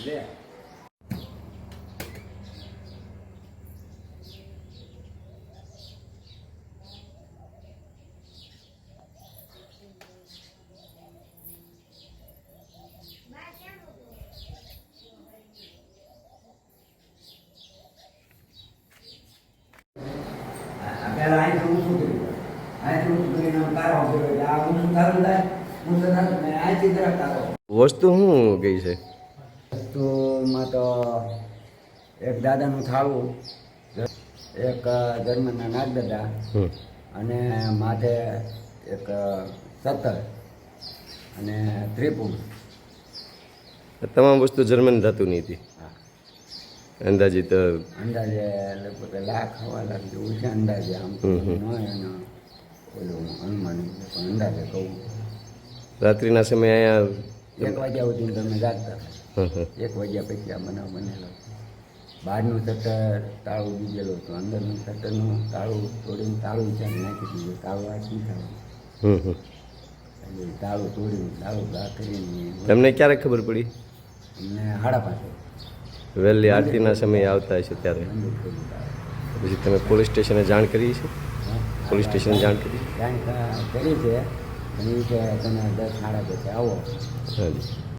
લે પહેલાં અહીં શું શું કર્યું વસ્તુ શું કઈ છે? વસ્તુમાં તો એક દાદાનું થાળું એક જર્મનના નાગદાદા દાદા અને માથે એક સત્તર અને ત્રિપુર તમામ વસ્તુ જર્મન ધાતુની હતી. અંદાજિત અંદાજે લગભગ લાખ હવા લાખ જેવું છે અંદાજે આમ તો હમ હમ. ન એનો ઓલું અનુમાન પણ અંદાજે કહું રાત્રિના સમયે અહીંયા એક વાગ્યા સુધી તમે જાગતા. એક વાગ્યા પછી આ બનાવ બનેલો બહારનું શટર તાળું દીધેલું હતું અંદરનું શટરનું તાળું તોડીને તાળું છે નાખી દીધું તાળું થયું હમ, હમ. એટલે તાળું તોડ્યું તાળું ગા કરીને તમને ક્યારે ખબર પડી અમને હાડા પાસે વહેલી આરતીના સમયે આવતા હશે ત્યારે. પછી તમે પોલીસ સ્ટેશને જાણ કરી છે. પોલીસ સ્ટેશન જાણ કરી. જાણ કરી છે. પણ એ કે તમે દસ સાડા દસે આવો.